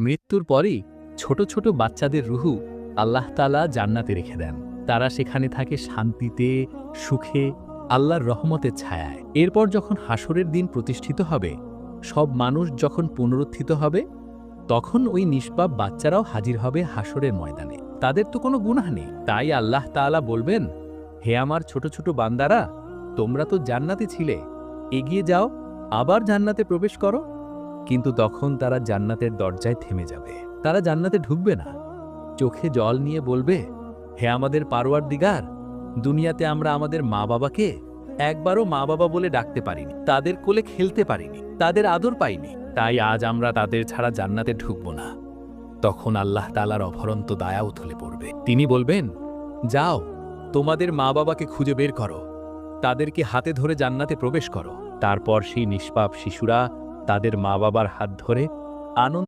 মৃত্যুর পরই ছোট ছোট বাচ্চাদের রুহু আল্লাহ তালা জান্নাতে রেখে দেন। তারা সেখানে থাকে শান্তিতে, সুখে, আল্লাহর রহমতের ছায়ায়। এরপর যখন হাসরের দিন প্রতিষ্ঠিত হবে, সব মানুষ যখন পুনরুত্থিত হবে, তখন ওই নিষ্পাপ বাচ্চারাও হাজির হবে হাসরের ময়দানে। তাদের তো কোনো গুনাহ নেই। তাই আল্লাহ তাআলা বলবেন, হে আমার ছোট ছোট বান্দারা, তোমরা তো জান্নাতে ছিলে। এগিয়ে যাও, আবার জান্নাতে প্রবেশ করো। কিন্তু তখন তারা জান্নাতের দরজায় থেমে যাবে। তারা জান্নাতে ঢুকবে না। চোখে জল নিয়ে বলবে, হে আমাদের পারোয়ার দিগার, দুনিয়াতে আমরা আমাদের মা বাবাকে একবারও মা বাবা বলে ডাকতে পারিনি, তাদের কোলে খেলতে পারিনি, তাদের আদর পাইনি, তাই আজ আমরা তাদের ছাড়া জান্নাতে ঢুকব না। তখন আল্লাহ তালার অভরন্ত দায়া উথলে পড়বে। তিনি বলবেন, যাও, তোমাদের মা বাবাকে খুঁজে বের করো, তাদেরকে হাতে ধরে জান্নাতে প্রবেশ করো। তারপর সেই নিষ্পাপ শিশুরা তাদের মা বাবার হাত ধরে আনন্দ